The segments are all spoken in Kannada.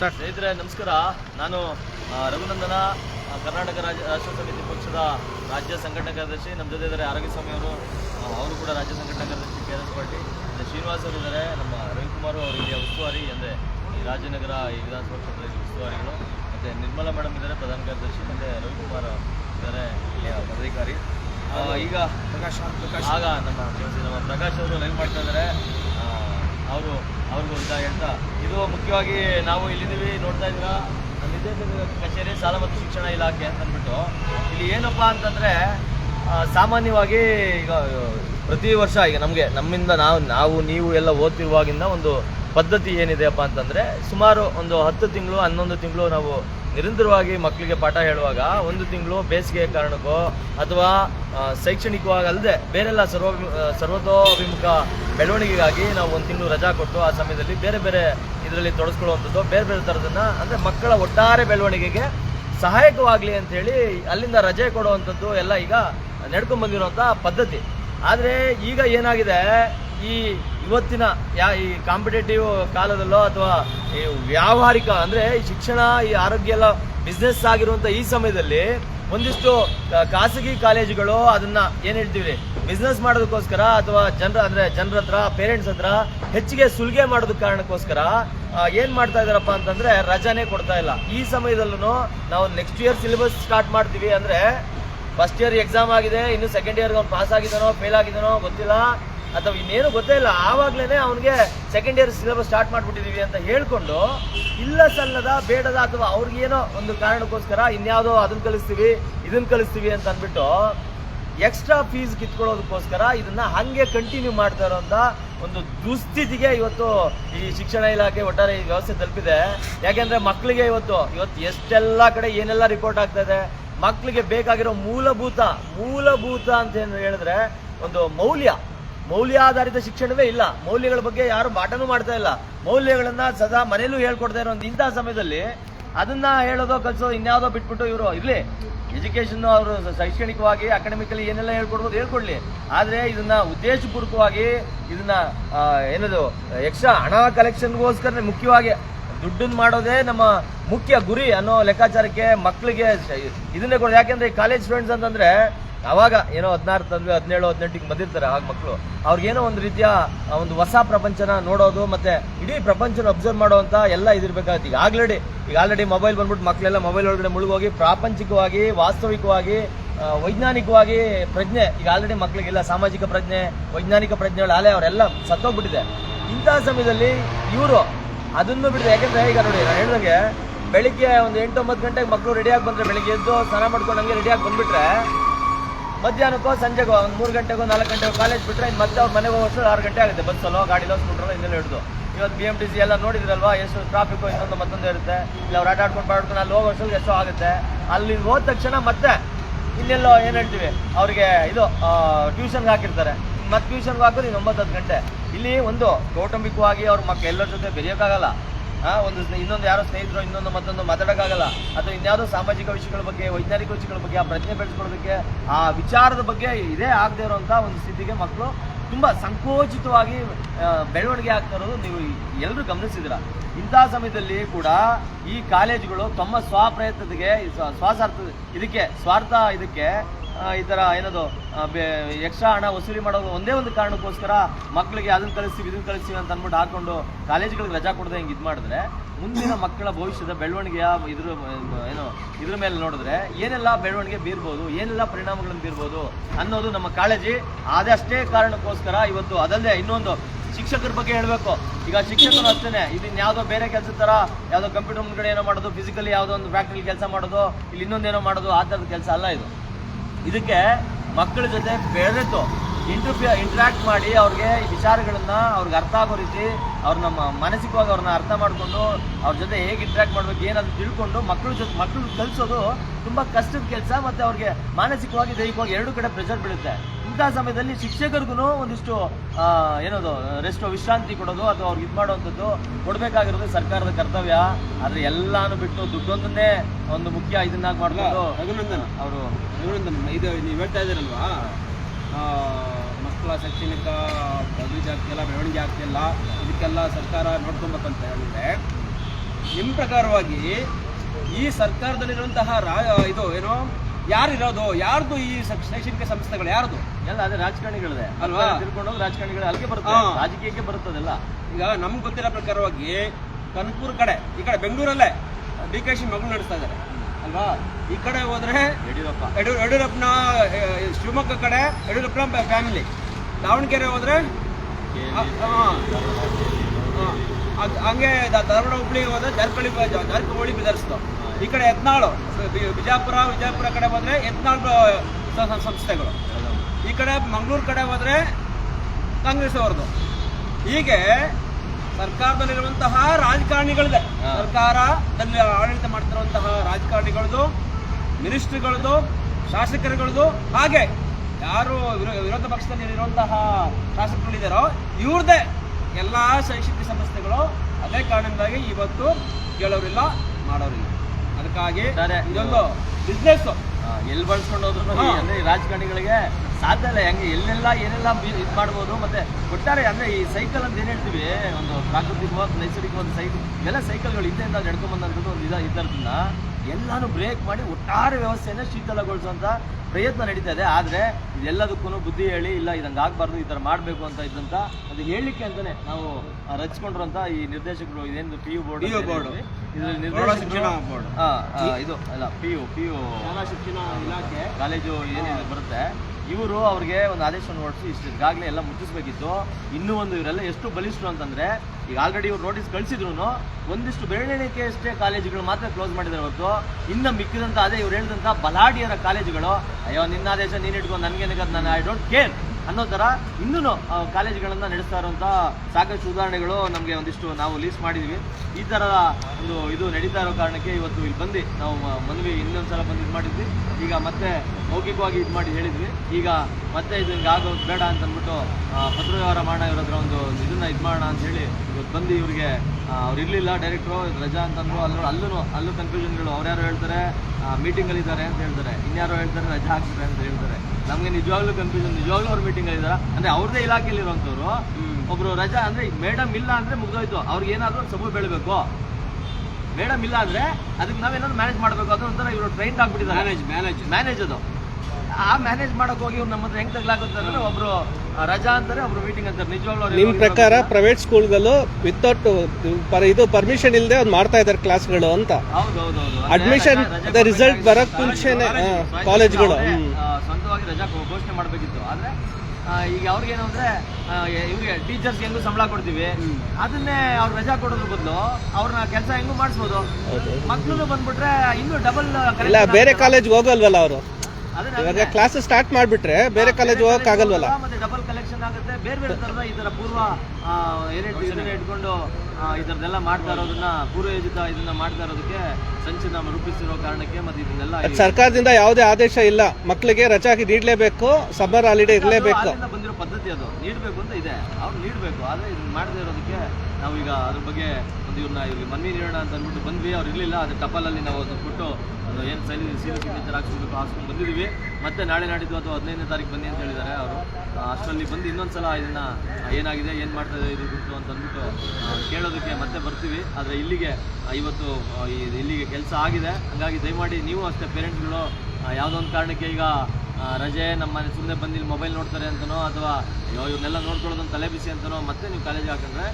ಸ್ನೇಹಿತರೆ ನಮಸ್ಕಾರ. ನಾನು ರಘುನಂದನ ಕರ್ನಾಟಕ ರಾಜ್ಯ ರಾಷ್ಟ್ರ ಸಮಿತಿ ಪಕ್ಷದ ರಾಜ್ಯ ಸಂಘಟನಾ ಕಾರ್ಯದರ್ಶಿ. ನಮ್ಮ ಜೊತೆ ಇದ್ದಾರೆ ಆರೋಗ್ಯ ಸ್ವಾಮಿ ಅವರು ಅವರು ಕೂಡ ರಾಜ್ಯ ಸಂಘಟನಾ ಕಾರ್ಯದರ್ಶಿ ಕೆ. ಎಸ್ ಪಾರ್ಟಿ ಶ್ರೀನಿವಾಸ್ ಅವರು ಇದ್ದಾರೆ. ನಮ್ಮ ರವಿಕುಮಾರ್ ಅವರು ಇಲ್ಲಿಯ ಉಸ್ತುವಾರಿ ಅಂದರೆ ಈ ರಾಜನಗರ ಈ ವಿಧಾನಸಭಾ ಕ್ಷೇತ್ರದ ಉಸ್ತುವಾರಿಗಳು. ಮತ್ತು ನಿರ್ಮಲಾ ಮೇಡಮ್ ಇದ್ದಾರೆ ಪ್ರಧಾನ ಕಾರ್ಯದರ್ಶಿ. ಮತ್ತು ರವಿಕುಮಾರ್ ಇದ್ದಾರೆ ಇಲ್ಲಿಯ ಪದಾಧಿಕಾರಿ. ಈಗ ಪ್ರಕಾಶ್ ಪ್ರಕಾಶ್. ಆಗ ನಮ್ಮ ನಮ್ಮ ಪ್ರಕಾಶ್ ಅವರು ಲೈವ್ ಮಾಡ್ತಾ ಇದ್ದಾರೆ. ಅವರು ಅವ್ರಿಗೂ ಅಂತ. ಹೇಳ್ತಾ ಇದು ಮುಖ್ಯವಾಗಿ ನಾವು ಇಲ್ಲಿದ್ದೀವಿ, ನೋಡ್ತಾ ಇದ್ದೀರಾ? ನಿರ್ದೇಶಕ ಕಚೇರಿ ಸಾಲ ಮತ್ತು ಶಿಕ್ಷಣ ಇಲಾಖೆ ಅಂತ ಅಂದ್ಬಿಟ್ಟು. ಇಲ್ಲಿ ಏನಪ್ಪ ಅಂತಂದ್ರೆ ಸಾಮಾನ್ಯವಾಗಿ ಈಗ, ಪ್ರತಿ ವರ್ಷ ಈಗ ನಮಗೆ, ನಮ್ಮಿಂದ ನಾವು ನಾವು, ನೀವು ಎಲ್ಲ ಓದ್ತಿರುವಾಗಿಂದ ಒಂದು ಪದ್ಧತಿ ಏನಿದೆಯಪ್ಪ ಅಂತಂದ್ರೆ ಸುಮಾರು ಒಂದು ಹತ್ತು ತಿಂಗಳು, ಹನ್ನೊಂದು ತಿಂಗಳು ನಾವು ನಿರಂತರವಾಗಿ ಮಕ್ಕಳಿಗೆ ಪಾಠ ಹೇಳುವಾಗ ಒಂದು ತಿಂಗಳು ಬೇಸಿಗೆ ಕಾರಣಕ್ಕೋ ಅಥವಾ ಶೈಕ್ಷಣಿಕವಾಗಿ ಅಲ್ಲದೆ ಬೇರೆಲ್ಲ ಸರ್ವ ಸರ್ವತೋಭಿಮುಖ ಬೆಳವಣಿಗೆಗಾಗಿ ನಾವು ಒಂದು ತಿಂಗಳು ರಜಾ ಕೊಟ್ಟು ಆ ಸಮಯದಲ್ಲಿ ಬೇರೆ ಬೇರೆ ಇದರಲ್ಲಿ ತೊಡಸ್ಕೊಳ್ಳುವಂಥದ್ದು, ಬೇರೆ ಬೇರೆ ಥರದನ್ನು ಅಂದರೆ ಮಕ್ಕಳ ಒಟ್ಟಾರೆ ಬೆಳವಣಿಗೆಗೆ ಸಹಾಯಕವಾಗಲಿ ಅಂಥೇಳಿ ಅಲ್ಲಿಂದ ರಜೆ ಕೊಡುವಂಥದ್ದು ಎಲ್ಲ ಈಗ ನಡ್ಕೊಂಡು ಬಂದಿರುವಂಥ ಪದ್ಧತಿ. ಆದರೆ ಈಗ ಏನಾಗಿದೆ, ಈ ಇವತ್ತಿನ ಯಾ ಈ ಕಾಂಪಿಟೇಟಿವ್ ಕಾಲದಲ್ಲೋ ಅಥವಾ ಈ ವ್ಯಾವಹಾರಿಕ ಅಂದರೆ ಈ ಶಿಕ್ಷಣ, ಈ ಆರೋಗ್ಯ ಎಲ್ಲ ಬಿಸ್ನೆಸ್ ಆಗಿರುವಂಥ ಈ ಸಮಯದಲ್ಲಿ ಒಂದಿಷ್ಟು ಖಾಸಗಿ ಕಾಲೇಜುಗಳು ಅದನ್ನ ಏನು ಹೇಳ್ತೀವಿ ಬಿಸ್ನೆಸ್ ಮಾಡೋದಕ್ಕೋಸ್ಕರ ಅಥವಾ ಜನರ ಅಂದ್ರೆ ಜನರ ಹತ್ರ ಪೇರೆಂಟ್ಸ್ ಹತ್ರ ಹೆಚ್ಚಿಗೆ ಸುಲಿಗೆ ಮಾಡೋದಕ್ಕೆ ಕಾರಣಕ್ಕೋಸ್ಕರ ಏನು ಮಾಡ್ತಾ ಇದಾರಪ್ಪ ಅಂತಂದ್ರೆ ರಜಾನೇ ಕೊಡ್ತಾ ಇಲ್ಲ. ಈ ಸಮಯದಲ್ಲೂ ನಾವು ನೆಕ್ಸ್ಟ್ ಇಯರ್ ಸಿಲೆಬಸ್ ಸ್ಟಾರ್ಟ್ ಮಾಡ್ತೀವಿ ಅಂದ್ರೆ ಫಸ್ಟ್ ಇಯರ್ ಎಕ್ಸಾಮ್ ಆಗಿದೆ, ಇನ್ನು ಸೆಕೆಂಡ್ ಇಯರ್ ಅವ್ನು ಪಾಸ್ ಆಗಿದ್ದಾನೋ ಫೇಲ್ ಆಗಿದ್ದಾನೋ ಗೊತ್ತಿಲ್ಲ. ಅಥವಾ ಇನ್ನೇನು ಗೊತ್ತೇ ಇಲ್ಲ, ಆವಾಗ್ಲೇನೆ ಅವನಿಗೆ ಸೆಕೆಂಡ್ ಇಯರ್ ಸಿಲೆಬಸ್ ಸ್ಟಾರ್ಟ್ ಮಾಡ್ಬಿಟ್ಟಿದೀವಿ ಅಂತ ಹೇಳ್ಕೊಂಡು, ಇಲ್ಲ ಸಲ್ಲದ, ಬೇಡದ ಅಥವಾ ಅವ್ರಿಗೇನೋ ಒಂದು ಕಾರಣಕ್ಕೋಸ್ಕರ ಇನ್ಯಾವುದೋ ಅದನ್ನ ಕಲಿಸ್ತೀವಿ ಇದನ್ನ ಕಲಿಸ್ತೀವಿ ಅಂತ ಅಂದ್ಬಿಟ್ಟು ಎಕ್ಸ್ಟ್ರಾ ಫೀಸ್ ಕಿತ್ಕೊಳ್ಳೋದಕ್ಕೋಸ್ಕರ ಇದನ್ನ ಹಂಗೆ ಕಂಟಿನ್ಯೂ ಮಾಡ್ತಾ ಇರೋಂಥ ಒಂದು ದುಸ್ಥಿತಿಗೆ ಇವತ್ತು ಈ ಶಿಕ್ಷಣ ಇಲಾಖೆ ಒಟ್ಟಾರೆ ಈ ವ್ಯವಸ್ಥೆ ತಲುಪಿದೆ. ಯಾಕೆಂದ್ರೆ ಮಕ್ಕಳಿಗೆ ಇವತ್ತು ಇವತ್ತು ಎಷ್ಟೆಲ್ಲ ಕಡೆ ಏನೆಲ್ಲ ರಿಪೋರ್ಟ್ ಆಗ್ತಾ ಇದೆ ಮಕ್ಕಳಿಗೆ ಬೇಕಾಗಿರೋ ಮೂಲಭೂತ ಮೂಲಭೂತ ಅಂತ ಏನು ಹೇಳಿದ್ರೆ ಒಂದು ಮೌಲ್ಯ. ಮೌಲ್ಯಾಧಾರಿತ ಶಿಕ್ಷಣವೇ ಇಲ್ಲ. ಮೌಲ್ಯಗಳ ಬಗ್ಗೆ ಯಾರು ಪಾಠನೂ ಮಾಡ್ತಾ ಇಲ್ಲ. ಮೌಲ್ಯಗಳನ್ನ ಸದಾ ಮನೇಲೂ ಹೇಳ್ಕೊಡ್ತಾ ಇರೋ ಇಂತಹ ಸಮಯದಲ್ಲಿ ಅದನ್ನ ಹೇಳೋದೋ ಕಲಿಸೋ ಇನ್ಯಾವುದೋ ಬಿಟ್ಬಿಟ್ಟು ಇವರು ಇರಲಿ. ಎಜುಕೇಶನ್ ಅವರು ಶೈಕ್ಷಣಿಕವಾಗಿ ಅಕಾಡೆಮಿಕಲಿ ಏನೆಲ್ಲ ಹೇಳ್ಕೊಡ್ಬೋದು ಹೇಳ್ಕೊಡ್ಲಿ. ಆದ್ರೆ ಇದನ್ನ ಉದ್ದೇಶಪೂರ್ವಕವಾಗಿ ಇದನ್ನ ಏನದು ಎಕ್ಸ್ಟ್ರಾ ಹಣ ಕಲೆಕ್ಷನ್ಗೋಸ್ಕರ ಮುಖ್ಯವಾಗಿ ದುಡ್ಡನ್ನ ಮಾಡೋದೇ ನಮ್ಮ ಮುಖ್ಯ ಗುರಿ ಅನ್ನೋ ಲೆಕ್ಕಾಚಾರಕ್ಕೆ ಮಕ್ಕಳಿಗೆ ಇದನ್ನೇ ಕೊಡೋದು. ಯಾಕೆಂದ್ರೆ ಕಾಲೇಜ್ ಸ್ಟೂಡೆಂಟ್ಸ್ ಅಂತಂದ್ರೆ ಅವಾಗ ಏನೋ ಹದಿನಾರು ತಂದ್ವಿ ಹದಿನೇಳು, ಹದಿನೆಂಟಿಗೆ ಬಂದಿರ್ತಾರೆ ಆಗ ಮಕ್ಕಳು ಅವ್ರಿಗೇನೋ ಒಂದು ರೀತಿಯ ಒಂದು ಹೊಸ ಪ್ರಪಂಚನ ನೋಡೋದು ಮತ್ತೆ ಇಡೀ ಪ್ರಪಂಚನ ಅಬ್ಸರ್ವ್ ಮಾಡುವಂತ ಎಲ್ಲ ಇದಿರ್ಬೇಕಾಗುತ್ತೆ ಈಗ ಆಲ್ರೆಡಿ ಈಗ ಆಲ್ರೆಡಿ ಮೊಬೈಲ್ ಬಂದ್ಬಿಟ್ಟು ಮಕ್ಕಳೆಲ್ಲ ಮೊಬೈಲ್ ಒಳಗಡೆ ಮುಳುಗೋಗಿ ಪ್ರಾಪಂಚಿಕವಾಗಿ, ವಾಸ್ತವಿಕವಾಗಿ ವೈಜ್ಞಾನಿಕವಾಗಿ ಪ್ರಜ್ಞೆ, ಈಗ ಆಲ್ರೆಡಿ ಮಕ್ಕಳಿಗೆಲ್ಲ ಸಾಮಾಜಿಕ ಪ್ರಜ್ಞೆ, ವೈಜ್ಞಾನಿಕ ಪ್ರಜ್ಞೆಗಳು ಅಲೆ ಅವರೆಲ್ಲ ಸತ್ತೋಗ್ಬಿಟ್ಟಿದೆ. ಇಂತಹ ಸಮಯದಲ್ಲಿ ಇವರು ಅದನ್ನು ಬಿಡಿದೆ ಯಾಕಂದ್ರೆ ಈಗ ನೋಡಿ, ನಾನು ಹೇಳಿದಂಗೆ ಬೆಳಿಗ್ಗೆ ಒಂದು ಎಂಟು ಒಂಬತ್ತು ಗಂಟೆಗೆ ಮಕ್ಕಳು ರೆಡಿಯಾಗಿ ಬಂದ್ರೆ ಬೆಳಿಗ್ಗೆ ಎದ್ದು ಸ್ನಾನ ಮಾಡ್ಕೊಂಡು ಹಂಗೆ ರೆಡಿಯಾಗಿ ಬಂದ್ಬಿಟ್ರೆ, ಮಧ್ಯಾಹ್ನಕ್ಕೋ ಸಂಜೆಗೋ ಒಂದು ಮೂರು ಗಂಟೆಗೋ ನಾಲ್ಕು ಗಂಟೆಗೋ ಕಾಲೇಜ್ ಬಿಟ್ರೆ ಇನ್ನು ಮತ್ತೆ ಅವ್ರ ಮನೆಗೆ ಹೋಗೋಷ್ಟು ಆರು ಗಂಟೆ ಆಗುತ್ತೆ. ಬಸ್ಸಲ್ಲೋ ಗಾಡಿಲೋ ಸ್ಕೂಟ್ರಲ್ಲೋ ಇನ್ನೆಲ್ಲ ಹಿಡಿದು. ಇವತ್ತು ಬಿ ಎಂ ಟಿ ಸಿ ಎಲ್ಲ ನೋಡಿದ್ರಲ್ವಾ, ಎಷ್ಟು ಟ್ರಾಫಿಕ್ ಇನ್ನೊಂದು ಮತ್ತೊಂದು ಇರುತ್ತೆ. ಇಲ್ಲ ಅವ್ರು ಆಟ ಆಡ್ಕೊಂಡು ಪಾಡ್ಕೊಂಡು ಅಲ್ಲಿ ಹೋಗೋ ಎಷ್ಟು ಆಗುತ್ತೆ. ಅಲ್ಲಿ ಹೋದ ತಕ್ಷಣ ಮತ್ತೆ ಇನ್ನೆಲ್ಲೋ ಏನು ಹೇಳ್ತೀವಿ, ಅವ್ರಿಗೆ ಇದು ಟ್ಯೂಷನ್ಗೆ ಹಾಕಿರ್ತಾರೆ. ಮತ್ತೆ ಟ್ಯೂಷನ್ಗೆ ಹಾಕೋದು ಇನ್ನು ಒಂಬತ್ತು ಹತ್ತು ಗಂಟೆ. ಇಲ್ಲಿ ಒಂದು ಕೌಟುಂಬಿಕವಾಗಿ ಅವ್ರ ಮಕ್ಕ ಎಲ್ಲರ ಜೊತೆ ಬೆರೆಯೋಕ್ಕಾಗಲ್ಲ. ಒಂದು ಇನ್ನೊಂದು ಯಾರೋ ಸ್ನೇಹಿತರು, ಇನ್ನೊಂದು ಮತ್ತೊಂದು ಮಾತಾಡೋಕ್ಕಾಗಲ್ಲ. ಅಥವಾ ಇನ್ಯಾವುದೋ ಸಾಮಾಜಿಕ ವಿಷಯಗಳ ಬಗ್ಗೆ, ವೈಜ್ಞಾನಿಕ ವಿಷಯಗಳ ಬಗ್ಗೆ ಆ ಪ್ರಜ್ಞೆ ಬೆಳೆಸ್ಕೊಳ್ಳೋದಕ್ಕೆ ಆ ವಿಚಾರದ ಬಗ್ಗೆ ಇದೇ ಆಗದೆ ಇರುವಂಥ ಒಂದು ಸ್ಥಿತಿಗೆ ಮಕ್ಕಳು ತುಂಬ ಸಂಕೋಚಿತವಾಗಿ ಬೆಳವಣಿಗೆ ಆಗ್ತಾ ಇರೋದು ನೀವು ಎಲ್ಲರೂ ಗಮನಿಸಿದಿರ ಇಂತಹ ಸಮಯದಲ್ಲಿ ಕೂಡ ಈ ಕಾಲೇಜುಗಳು ತಮ್ಮ ಸ್ವಪ್ರಯತ್ನತೆಗೆ ಈ ಸ್ವ- ಸ್ವಾಸಾರ್ಥ ಇದಕ್ಕೆ, ಸ್ವಾರ್ಥ ಇದಕ್ಕೆ ಈ ಥರ ಏನದು ಎಕ್ಸ್ಟ್ರಾ ಹಣ ವಸೂಲಿ ಮಾಡೋದು ಒಂದೇ ಒಂದು ಕಾರಣಕ್ಕೋಸ್ಕರ ಮಕ್ಕಳಿಗೆ ಅದನ್ನು ಕಳಿಸ್ತೀವಿ, ಇದನ್ನು ಕಳಿಸ್ತೀವಿ ಅಂತ ಅಂದ್ಬಿಟ್ಟು ಹಾಕೊಂಡು ಕಾಲೇಜುಗಳಿಗೆ ರಜಾ ಕೊಡದೆ ಹಿಂಗೆ ಇದು ಮಾಡಿದ್ರೆ ಮುಂದಿನ ಮಕ್ಕಳ ಭವಿಷ್ಯದ ಬೆಳವಣಿಗೆಯ ಇದ್ರ, ಏನು, ಇದ್ರ ಮೇಲೆ ನೋಡಿದ್ರೆ ಏನೆಲ್ಲ ಬೆಳವಣಿಗೆ ಬೀರ್ಬೋದು, ಏನೆಲ್ಲ ಪರಿಣಾಮಗಳನ್ನು ಬೀರ್ಬೋದು ಅನ್ನೋದು ನಮ್ಮ ಕಾಳಜಿ. ಆದಷ್ಟೇ ಕಾರಣಕ್ಕೋಸ್ಕರ ಇವತ್ತು ಅದಲ್ಲದೆ ಇನ್ನೊಂದು ಶಿಕ್ಷಕರ ಬಗ್ಗೆ ಹೇಳಬೇಕು. ಈಗ ಶಿಕ್ಷಕರು ಅಷ್ಟೇ ಇದನ್ನ ಯಾವುದೋ ಬೇರೆ ಕೆಲಸದ ತರ ಯಾವುದೋ ಕಂಪ್ಯೂಟರ್ ಮುಂದ್ಗಡೆ ಏನೋ ಮಾಡೋದು ಫಿಸಿಕಲಿ ಯಾವುದೋ ಒಂದು ಫ್ಯಾಕ್ಟ್ರಿ ಕೆಲಸ ಮಾಡೋದು, ಇಲ್ಲಿ ಇನ್ನೊಂದೇನೋ ಮಾಡೋದು, ಆ ಥರದ ಕೆಲಸ ಅಲ್ಲ ಇದು. ಇದಕ್ಕೆ ಮಕ್ಕಳ ಜೊತೆ ಬೆರೆತು ಇಂಟರ್ಫಿಯ ಇಂಟ್ರ್ಯಾಕ್ಟ್ ಮಾಡಿ ಅವ್ರಿಗೆ ವಿಚಾರಗಳನ್ನು ವಿಚಾರಗಳನ್ನ ಅವ್ರಿಗೆ ಅರ್ಥ ಆಗೋ ರೀತಿ ಅವ್ರ ನಮ್ಮ ಮಾನಸಿಕವಾಗಿ ಅವ್ರನ್ನ ಅರ್ಥ ಮಾಡಿಕೊಂಡು ಅವ್ರ ಜೊತೆ ಹೇಗೆ ಇಂಟ್ರ್ಯಾಕ್ಟ್ ಮಾಡ್ಬೇಕು ಏನಂತ ತಿಳ್ಕೊಂಡು ಮಕ್ಕಳ ಜೊತೆ ಮಕ್ಕಳು ಕಲಿಸೋದು ತುಂಬ ಕಷ್ಟದ ಕೆಲಸ ಮತ್ತು ಅವ್ರಿಗೆ ಮಾನಸಿಕವಾಗಿ, ದೈಹಿಕವಾಗಿ ಎರಡು ಕಡೆ ಪ್ರೆಷರ್ ಬೀಳುತ್ತೆ. ಇಂತಹ ಸಮಯದಲ್ಲಿ ಶಿಕ್ಷಕರಿಗೂ ಒಂದಿಷ್ಟು ಏನದು ರೆಸ್ಟ್ ವಿಶ್ರಾಂತಿ ಕೊಡೋದು ಅಥವಾ ಅವ್ರಿಗೆ ಇದು ಮಾಡುವಂಥದ್ದು ಕೊಡಬೇಕಾಗಿರೋದು ಸರ್ಕಾರದ ಕರ್ತವ್ಯ. ಆದರೆ ಎಲ್ಲಾನು ಬಿಟ್ಟು ದುಡ್ಡೊಂದನ್ನೇ ಒಂದು ಮುಖ್ಯ ಇದನ್ನಾಗಿ ಮಾಡ್ಬೋದು ರಘುನಂದನ್ ಅವರು ರಘುನಂದನ್ ಇದು ನೀವು ಹೇಳ್ತಾ ಇದ್ದೀರಲ್ವಾ? ಮಕ್ಕಳ ಶೈಕ್ಷಣಿಕ ಅಭಿವೃದ್ಧಿ ಆಗ್ತಿಲ್ಲ ಬೆಳವಣಿಗೆ ಆಗ್ತಿಲ್ಲ ಇದಕ್ಕೆಲ್ಲ ಸರ್ಕಾರ ನೋಡ್ಕೊಬೇಕಂತ ಹೇಳಿದ್ರೆ ನಿಮ್ಮ ಪ್ರಕಾರವಾಗಿ ಈ ಸರ್ಕಾರದಲ್ಲಿರುವಂತಹ ರಾ ಇದು ಏನು ಯಾರಿರೋದು? ಯಾರ್ದು ಈ ಶೈಕ್ಷಣಿಕ ಸಂಸ್ಥೆಗಳು? ಯಾರ್ದು? ಎಲ್ಲ ಅದೇ ರಾಜಕಾರಣಿಗಳದೆ. ಅಲ್ವಾ? ತಿಳ್ಕೊಂಡು ಹೋಗಿ ರಾಜಕಾರಣಿಗಳು ಅಲ್ಲಿಗೆ ಬರುತ್ತೆ. ರಾಜಕೀಯಕ್ಕೆ ಬರುತ್ತದೆಲ್ಲ. ಈಗ ನಮ್ಗೆ ಗೊತ್ತಿರೋ ಪ್ರಕಾರವಾಗಿ ಕನಕಪುರ ಕಡೆ ಈ ಕಡೆ ಬೆಂಗಳೂರಲ್ಲೇ ಡಿ ಕೆ ಶಿ ಮಗಳು ನಡೆಸ್ತಾ ಇದ್ದಾರೆ ಅಲ್ವಾ? ಈ ಕಡೆ ಹೋದ್ರೆ ಯಡಿಯೂರಪ್ಪ. ಯಡಿಯೂರ್ ಯಡಿಯೂರಪ್ಪನ ಶಿವಮೊಗ್ಗ ಕಡೆ ಯಡಿಯೂರಪ್ಪನ ಫ್ಯಾಮಿಲಿ. ದಾವಣಗೆರೆ ಹೋದ್ರೆ ಹಂಗೆ ಧಾರವಾಡ ಹುಬ್ಳಿ ಹೋದ್ರೆ ಜಾರ್ಕಳಿ ಜಾರಕಿಹೊಳಿ ಬಿದರ್ಸ್ತು ಈ ಕಡೆ ಯತ್ನಾಳು ಬಿಜಾಪುರ ವಿಜಯಪುರ ಕಡೆ ಹೋದ್ರೆ ಯತ್ನಾಳ್ ಸಂಸ್ಥೆಗಳು. ಈ ಕಡೆ ಮಂಗಳೂರು ಕಡೆ ಹೋದರೆ ಕಾಂಗ್ರೆಸ್ ಅವ್ರದ್ದು ಹೀಗೆ ಸರ್ಕಾರದಲ್ಲಿರುವಂತಹ ರಾಜಕಾರಣಿಗಳಿದೆ. ಸರ್ಕಾರದಲ್ಲಿ ಆಡಳಿತ ಮಾಡ್ತಿರುವಂತಹ ರಾಜಕಾರಣಿಗಳದು ಮಿನಿಸ್ಟ್ರಿಗಳದು ಶಾಸಕರುಗಳದು ಹಾಗೆ ಯಾರು ವಿರೋ- ವಿರೋಧ ಪಕ್ಷದಲ್ಲಿ ಇರುವಂತಹ ಶಾಸಕರುಗಳಿದ್ದಾರೋ ಇವ್ರದ್ದೇ ಎಲ್ಲ ಶೈಕ್ಷಣಿಕ ಸಂಸ್ಥೆಗಳು ಅದೇ ಕಾರಣದಿಂದಾಗಿ ಇವತ್ತು ಕೇಳೋರಿಲ್ಲ ಮಾಡೋರಿಲ್ಲ. ಅದಕ್ಕಾಗಿ ಸರಿ. ಇದೊಂದು ಬಿಸ್ನೆಸ್ ಎಲ್ಲಿ ಬಳಸ್ಕೊಂಡು ಹೋದ್ರು ಹಾ. ಅಂದ್ರೆ ಈ ರಾಜಕಾರಣಿಗಳಿಗೆ ಸಾಧ್ಯ ಇಲ್ಲ ಹೆಂಗೆ ಎಲ್ಲೆಲ್ಲ ಏನೆಲ್ಲ ಇದು ಮಾಡ್ಬೋದು ಮತ್ತೆ ಒಟ್ಟಾರೆ ಅಂದ್ರೆ ಈ ಸೈಕಲ್ ಅಂತ ಏನ್ ಹೇಳ್ತೀವಿ ಒಂದು ಪ್ರಾಕೃತಿಕವಾದ ನೈಸರ್ಗಿಕವಾದ ಸೈಕಲ್ ಎಲ್ಲ ಸೈಕಲ್ಗಳು ಹಿಂದೆಯಿಂದ ನಡ್ಕೊಂಡ್ ಬಂದಂಥದ್ದು ಒಂದು ಇದ ಇದರದನ್ನ ಎಲ್ಲಾನು ಬ್ರೇಕ್ ಮಾಡಿ ಒಟ್ಟಾರೆ ವ್ಯವಸ್ಥೆಯನ್ನ ಶೀತಲಗೊಳಿಸುವಂತ ಪ್ರಯತ್ನ ನಡೀತಾ ಇದೆ. ಆದ್ರೆ ಇದೆಲ್ಲದಕ್ಕೂ ಬುದ್ಧಿ ಹೇಳಿ ಇಲ್ಲ ಇದಂಗೆ ಆಗ್ಬಾರ್ದು ಈ ಥರ ಮಾಡಬೇಕು ಅಂತ ಇದ್ದಂತ ಅದು ಹೇಳಲಿಕ್ಕೆ ಅಂತಾನೆ ನಾವು ಆ, ರಚಿಸ್ಕೊಂಡಿರುವಂತ ಈ ನಿರ್ದೇಶಕರು ಇದೇನು P U board P U ಇದ್ರಲ್ಲಿ ಇದರಲ್ಲಿ ನಿರ್ದೇಶಕರು ಬೋರ್ಡ್. ಆ, ಇದು ಅಲ್ಲ ಪಿ ಯು ಪಿ ಯು ಶಾಲಾ ಶಿಕ್ಷಣ ಇಲಾಖೆ. ಕಾಲೇಜು ಏನಿದೆ ಬರುತ್ತೆ. ಇವರು ಅವ್ರಿಗೆ ಒಂದು ಆದೇಶವನ್ನು ಹೊರಡಿಸಿ, ಇಷ್ಟು ಈಗಾಗಲೇ ಎಲ್ಲ ಮುಚ್ಚಿಸಬೇಕಿತ್ತು. ಇನ್ನೂ ಒಂದು ಇವರೆಲ್ಲ ಎಷ್ಟು ಬಲಿಷ್ಠರು ಅಂತಂದ್ರೆ, ಈಗ ಆಲ್ರೆಡಿ ಇವ್ರು ನೋಟಿಸ್ ಕಳಿಸಿದ್ರು ಒಂದಿಷ್ಟು ಬೆರಳೆಣಿಕೆ ಅಷ್ಟೇ ಕಾಲೇಜುಗಳು ಮಾತ್ರ ಕ್ಲೋಸ್ ಮಾಡಿದ್ದಾರೆ ಹೊರತು, ಇನ್ನು ಮಿಕ್ಕಿದಂಥ ಅದೇ ಇವ್ರು ಹೇಳಿದಂತ ಬಲಾಡಿಯರ ಕಾಲೇಜುಗಳು. ಅಯ್ಯೋ, ನಿನ್ನ ಆದೇಶ ನೀನು ಇಟ್ಕೊಂಡು ನನಗೇನಕ್ಕೆ ನಾನು ಐ ಡೋಂಟ್ ಕೇರ್ ಅನ್ನೋ ಥರ ಇನ್ನೂ ಕಾಲೇಜುಗಳನ್ನು ನಡೆಸ್ತಾ ಇರುವಂಥ ಸಾಕಷ್ಟು ಉದಾಹರಣೆಗಳು ನಮಗೆ ಒಂದಿಷ್ಟು ನಾವು ಲೀಸ್ ಮಾಡಿದ್ವಿ. ಈ ಥರದ ಒಂದು ಇದು ನಡೀತಾ ಇರೋ ಕಾರಣಕ್ಕೆ ಇವತ್ತು ಇಲ್ಲಿ ಬಂದು ನಾವು ಮನವಿ ಇನ್ನೊಂದು ಸಲ ಬಂದು ಇದು ಮಾಡಿದ್ವಿ. ಈಗ ಮತ್ತೆ ಮೌಖಿಕವಾಗಿ ಇದು ಮಾಡಿ ಹೇಳಿದ್ವಿ. ಈಗ ಮತ್ತೆ ಇದು ಹಿಂಗೆ ಆಗೋದು ಬೇಡ ಅಂತ ಅಂದ್ಬಿಟ್ಟು ಪತ್ರ ವ್ಯವಹಾರ ಮಾಡೋಣ ಇವ್ರ ಹತ್ರ ಒಂದು ಇದನ್ನ ಇದು ಮಾಡೋಣ ಅಂತ ಹೇಳಿ ಇವತ್ತು ಬಂದು ಇವ್ರಿಗೆ ಅವ್ರು ಇರಲಿಲ್ಲ ಡೈರೆಕ್ಟ್ರು ರಜಾ ಅಂತಂದ್ರು ಅಲ್ಲೂ ಅಲ್ಲೂ ಅಲ್ಲೂ ಕನ್ಫ್ಯೂಷನ್ಗಳು ಅವ್ರ್ಯಾರು ಹೇಳ್ತಾರೆ ಮೀಟಿಂಗಲ್ಲಿದ್ದಾರೆ ಅಂತ ಹೇಳ್ತಾರೆ. ಇನ್ಯಾರೋ ಹೇಳ್ತಾರೆ, ರಜಾ ಹಾಕ್ತಾರೆ ಅಂತ ಹೇಳ್ತಾರೆ. ನಮಗೆ ನಿಜವಾಗ್ಲೂ ಕನ್ಫ್ಯೂಷನ್ ನಿಜವಾಗ್ಲೂ ಅವ್ರ ಮೀಟಿಂಗ್ ಇದ್ದಾರೆ ಅಂದ್ರೆ ಅವ್ರದೇ ಇಲಾಖೆಯಲ್ಲಿ ಇರುವಂತವ್ರು ಒಬ್ರು ರಜಾ ಅಂದ್ರೆ ಮೇಡಮ್ ಇಲ್ಲ ಅಂದ್ರೆ ಮುಗ್ದೋಯ್ತು. ಅವ್ರಿಗೆ ಏನಾದ್ರು ಸಬೂಬ್ ಸಬು ಬೆಳಿಬೇಕು. ಮೇಡಮ್ ಇಲ್ಲ ಅಂದ್ರೆ ಅದಕ್ಕೆ ನಾವೇನಾದ್ರು ಮ್ಯಾನೇಜ್ ಮಾಡ್ಬೇಕು. ಅದು ಒಂಥರ ಇವರು ಟ್ರೈನ್ ಆಗ್ಬಿಟ್ಟಿದ್ದಾರೆ. ಮ್ಯಾನೇಜ್ ಮ್ಯಾನೇಜ್ ಮ್ಯಾನೇಜ್ ಅದು. ಆ ಮ್ಯಾನೇಜ್ ಮಾಡಕ್ ಹೋಗಿ ಇವ್ರು ನಮ್ಮ ಹತ್ರ ಹೆಂಗ್ ತಗ್ಲಾಗುತ್ತೆ ಅಂದ್ರೆ ಒಬ್ರು ರಜಾ ಅಂತಾರೆ ಒಬ್ರು ಮೀಟಿಂಗ್ ಅಂತಾರೆ. ನಿಜವಾಗ್ಲೂ ನಿಮ್ ಪ್ರಕಾರ ಪ್ರೈವೇಟ್ ಸ್ಕೂಲ್ಗಳು ವಿತೌಟ್ ಇದು ಪರ್ಮಿಷನ್ ಇಲ್ಲದೆ ಅದ್ ಮಾಡ್ತಾ ಇದ್ದಾರೆ ಕ್ಲಾಸ್ಗಳು ಅಂತ? ಹೌದು ಹೌದು ಹೌದು Admission, the result ಬರಕ್ ಮುಂಚೆನೆ, ಕಾಲೇಜ್ಗಳು, ಸ್ವಂತವಾಗಿ ರಜಾ ಘೋಷಣೆ ಮಾಡ್ಬೇಕಿತ್ತು. ಆದ್ರೆ ಈಗ ಅವ್ರಿಗೇನು ಅಂದ್ರೆ ಇವ್ರಿಗೆ ಟೀಚರ್ಸ್ ಹೆಂಗು ಸಂಬಳ ಕೊಡ್ತೀವಿ. ಅದನ್ನೇ ಅವ್ರು ರಜಾ ಕೊಡೋದ್ರ ಬದಲು ಅವ್ರನ್ನ ಕೆಲಸ ಹೆಂಗು ಮಾಡಿಸ್ಬೋದು. ಮಕ್ಕಳು ಬಂದ್ಬಿಟ್ರೆ ಇನ್ನೂ ಡಬಲ್ ಬೇರೆ ಕಾಲೇಜ್ ಹೋಗಲ್ವಲ್ಲ ಅವರು? ಇವಾಗ ಕ್ಲಾಸ್ ಸ್ಟಾರ್ಟ್ ಮಾಡಿಬಿಟ್ರೆ ಬೇರೆ ಕಾಲೇಜ್ ಹೋಗಕ್ ಆಗಲ್ವಲ್ಲ? ಮತ್ತೆ ಡಬಲ್ ಕಲೆಕ್ಷನ್ ಆಗುತ್ತೆ. ಬೇರೆ ಬೇರೆ ತರದ ಈ ತರ ಪೂರ್ವ ಆ, ಏನ್ ಹೇಳ್ತೀವಿ ಇದನ್ನ ಇಟ್ಕೊಂಡು ಇದರದೆಲ್ಲ ಮಾಡ್ತಾ ಇರೋದನ್ನ ಪೂರ್ವಯೋಜಿತ ಇದನ್ನ ಮಾಡ್ತಾ ಇರೋದಕ್ಕೆ ಸಂಚು ನಾವು ರೂಪಿಸಿರೋ ಕಾರಣಕ್ಕೆ ಮತ್ತೆ ಇದನ್ನೆಲ್ಲ ಸರ್ಕಾರದಿಂದ ಯಾವುದೇ ಆದೇಶ ಇಲ್ಲ. ಮಕ್ಕಳಿಗೆ ರಜಾ ನೀಡಲೇಬೇಕು ಸಮ್ಮರ್ ಹಾಲಿಡೇ ಇರಲೇಬೇಕು. ಬಂದಿರೋ ಪದ್ಧತಿ ಅದು. ನೀಡಬೇಕು ಅಂತ ಇದೆ. ಅವ್ರು ನೀಡಬೇಕು. ಆದ್ರೆ ಇದನ್ನ ಮಾಡದೇ ಇರೋದಕ್ಕೆ ನಾವು ಈಗ ಅದ್ರ ಬಗ್ಗೆ ಒಂದು ಇವ್ರನ್ನ ಇವ್ರಿಗೆ ಮನವಿ ನೀಡೋಣ ಅಂತ ಅಂದ್ಬಿಟ್ಟು ಬಂದ್ವಿ. ಅವ್ರು ಇರಲಿಲ್ಲ. ಅದು ಟಪಾಲಲ್ಲಿ ನಾವು ಅದನ್ನ ಕೊಟ್ಟು ಅದು ಏನು ಸೈಲಿ ಸೀರಿಯಸ್ ಸಿಗ್ನೇಚರ್ ಹಾಕ್ಸ್ಬೇಕು ಹಾಕ್ಸ್ಕೊಂಡು ಬಂದಿದ್ದೀವಿ. ಮತ್ತೆ ನಾಳೆ ನಾಡಿದ್ದು ಅಥವಾ ಹದಿನೈದನೇ ತಾರೀಕು ಬನ್ನಿ ಅಂತ ಹೇಳಿದ್ದಾರೆ ಅವರು. ಅಷ್ಟರಲ್ಲಿ ಬಂದು ಇನ್ನೊಂದ್ಸಲ ಇದನ್ನ ಇದನ್ನು ಏನಾಗಿದೆ, ಏನು ಮಾಡ್ತಾ ಇದೆ, ಇದು ಗುರುತು ಅಂತ ಅಂದ್ಬಿಟ್ಟು ಕೇಳೋದಕ್ಕೆ ಮತ್ತೆ ಬರ್ತೀವಿ. ಆದರೆ ಇಲ್ಲಿಗೆ ಇವತ್ತು ಇಲ್ಲಿಗೆ ಕೆಲಸ ಆಗಿದೆ. ಹಾಗಾಗಿ ದಯಮಾಡಿ ನೀವು ಅಷ್ಟೇ ಪೇರೆಂಟ್ಸ್ಗಳು ಯಾವುದೋ ಒಂದು ಕಾರಣಕ್ಕೆ ಈಗ ರಜೆ, ನಮ್ಮ ಮನೆ ಸುಮ್ಮನೆ ಬಂದು ಇಲ್ಲಿ ಮೊಬೈಲ್ ನೋಡ್ತಾರೆ ಅಂತನೋ, ಅಥವಾ ಇವ್ರನ್ನೆಲ್ಲ ನೋಡ್ಕೊಳ್ಳೋದೊಂದು ತಲೆ ಬಿಸಿ ಅಂತನೋ, ಮತ್ತೆ ನೀವು ಕಾಲೇಜಿಗೆ ಹಾಕಿದ್ರೆ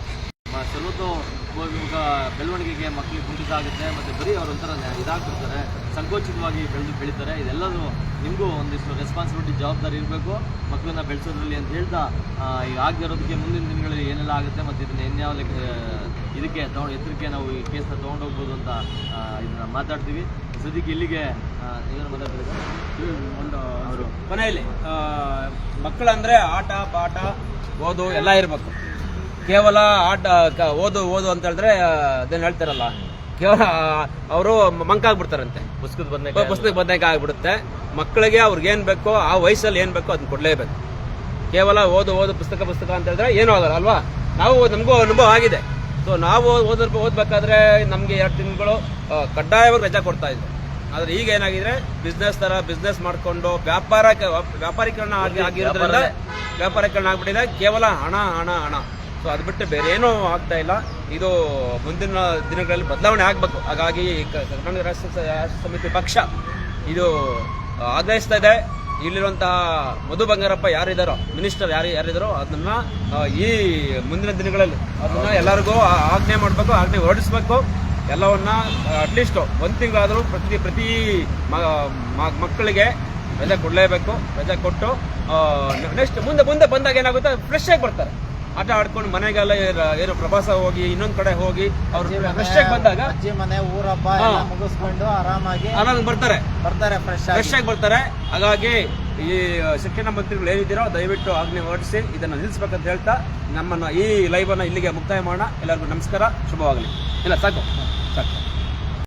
ಮ- ಇವಾಗ ಬೆಳವಣಿಗೆಗೆ ಮಕ್ಕಳಿಗೆ ಕುಂಠಿತಾಗುತ್ತೆ ಮತ್ತು ಬರೀ ಅವರು ಒಂಥರ ಇದಾಗ್ತಿರ್ತಾರೆ ಸಂಕೋಚಿತವಾಗಿ ಬೆಳೆದು ಬೆಳೀತಾರೆ. ಇದೆಲ್ಲದೂ ನಿಮಗೂ ಒಂದಿಷ್ಟು ರೆಸ್ಪಾನ್ಸಿಬಿಲಿಟಿ ಜವಾಬ್ದಾರಿ ಇರಬೇಕು. ಮಕ್ಕಳನ್ನ ಬೆಳೆಸೋದ್ರಲ್ಲಿ ಅಂತ ಹೇಳ್ತಾ ಈಗ ಆಗದೆ ಇರೋದಕ್ಕೆ ಮುಂದಿನ ದಿನಗಳಲ್ಲಿ ಏನೆಲ್ಲ ಆಗುತ್ತೆ ಮತ್ತು ಇದನ್ನ ಇನ್ಯಾವ ಲೆಕ್ಕ ಇದಕ್ಕೆ ತಗೊಂಡು ಎತ್ತರಕ್ಕೆ ನಾವು ಈ ಕೇಸನ್ನ ತೊಗೊಂಡೋಗ್ಬೋದು ಅಂತ ಇದನ್ನು ಮಾತಾಡ್ತೀವಿ. ಸದ್ಯಕ್ಕೆ ಇಲ್ಲಿಗೆ ಏನು ಮಾತಾಡ್ತಿದ್ದಾರೆ? ಒಂದು ಅವರು ಮಕ್ಕಳಂದರೆ ಮಕ್ಕಳಂದ್ರೆ ಆಟ ಪಾಠ ಓದು ಎಲ್ಲ ಇರಬೇಕು. ಕೇವಲ ಆಟ ಓದು ಓದು ಅಂತ ಹೇಳಿದ್ರೆ ಅದನ್ನ ಹೇಳ್ತಾರಲ್ಲ. ಕೇವಲ ಅವರು ಮಂಕಾಗ್ಬಿಡ್ತಾರಂತೆ ಪುಸ್ತಕದ ಬದನೆ ಪುಸ್ತಕ ಬದನೇಕ ಆಗ್ಬಿಡುತ್ತೆ. ಮಕ್ಕಳಿಗೆ ಅವ್ರಿಗೆ ಏನು ಬೇಕೋ ಆ ವಯಸ್ಸಲ್ಲಿ ಏನು ಬೇಕೋ ಅದನ್ನ ಕೊಡಲೇಬೇಕು. ಕೇವಲ ಓದು ಓದು ಪುಸ್ತಕ ಪುಸ್ತಕ ಅಂತ ಹೇಳಿದ್ರೆ ಏನೂ ಆಗಲ್ಲ ಅಲ್ವಾ? ನಾವು ನಮಗೂ ಅನುಭವ ಆಗಿದೆ. ಸೊ ನಾವು ಓದ ಓದ್ಬೇಕಾದ್ರೆ ನಮಗೆ ಎರಡು ತಿಂಗಳು ಕಡ್ಡಾಯವಾಗಿ ರಜಾ ಕೊಡ್ತಾ ಇದ್ರು. ಆದ್ರೆ ಈಗ ಏನಾಗಿದೆ ಬಿಸ್ನೆಸ್ ತರ ಬಿಸ್ನೆಸ್ ಮಾಡ್ಕೊಂಡು ವ್ಯಾಪಾರ ವ್ಯಾಪಾರೀಕರಣ ಆಗಿ ಆಗಿರೋದ್ರಿಂದ ವ್ಯಾಪಾರೀಕರಣ ಆಗ್ಬಿಟ್ಟಿದೆ. ಕೇವಲ ಹಣ ಹಣ ಹಣ. ಸೊ ಅದು ಬಿಟ್ಟು ಬೇರೆ ಏನೂ ಆಗ್ತಾ ಇಲ್ಲ. ಇದು ಮುಂದಿನ ದಿನಗಳಲ್ಲಿ ಬದಲಾವಣೆ ಆಗಬೇಕು. ಹಾಗಾಗಿ ಕರ್ನಾಟಕ ರಾಷ್ಟ್ರ ಸಮಿತಿ ಪಕ್ಷ ಇದು ಆಗ್ರಹಿಸ್ತಾ ಇದೆ. ಇಲ್ಲಿರುವಂತಹ ಮಧು ಬಂಗಾರಪ್ಪ ಯಾರಿದ್ದಾರೋ ಮಿನಿಸ್ಟರ್ ಯಾರು ಯಾರಿದ್ದಾರೋ ಅದನ್ನ ಈ ಮುಂದಿನ ದಿನಗಳಲ್ಲಿ ಅದನ್ನ ಎಲ್ಲರಿಗೂ ಆಜ್ಞೆ ಮಾಡಬೇಕು ಆಜ್ಞೆ ಹೊರಡಿಸ್ಬೇಕು. ಎಲ್ಲವನ್ನ ಅಟ್ಲೀಸ್ಟ್ ಒಂದು ತಿಂಗಳಾದರೂ ಪ್ರತಿ ಪ್ರತಿ ಮಕ್ಕಳಿಗೆ ರಜೆ ಕೊಡಲೇಬೇಕು. ರಜೆ ಕೊಟ್ಟು ನೆಕ್ಸ್ಟ್ ಮುಂದೆ ಮುಂದೆ ಬಂದಾಗ ಏನಾಗುತ್ತೆ? ಫ್ರೆಶ್ ಆಗಿ ಬರ್ತಾರೆ. ಆಟ ಆಡ್ಕೊಂಡು ಮನೆಗೆಲ್ಲ ಏನು ಪ್ರವಾಸ ಹೋಗಿ ಇನ್ನೊಂದು ಕಡೆ ಹೋಗಿ ಅವ್ರ ಫ್ರೆಶ್ ಬಂದಾಗ ಅಜ್ಜಿ ಮನೆ ಊರಪ್ಪ ಮುಗಿಸ್ಕೊಂಡು ಆರಾಮಾಗಿ ಆರಾಮಾಗಿ ಬರ್ತಾರೆ. ಬರ್ತಾರೆ ಫ್ರೆಶ್ ಫ್ರೆಶ್ ಆಗಿ ಬರ್ತಾರೆ. ಹಾಗಾಗಿ ಈ ಶಿಕ್ಷಣ ಮಂತ್ರಿಗಳು ಏನಿದ್ದೀರೋ ದಯವಿಟ್ಟು ಆಜ್ಞೆ ಹೊರಡಿಸಿ ಇದನ್ನು ನಿಲ್ಲಿಸ್ಬೇಕಂತ ಹೇಳ್ತಾ ನಮ್ಮನ್ನು ಈ ಲೈವ್ ಅನ್ನು ಇಲ್ಲಿಗೆ ಮುಕ್ತಾಯ ಮಾಡೋಣ. ಎಲ್ಲರಿಗೂ ನಮಸ್ಕಾರ. ಶುಭವಾಗಲಿ. ಇಲ್ಲ ಸಾಕು. ಸಾಕು.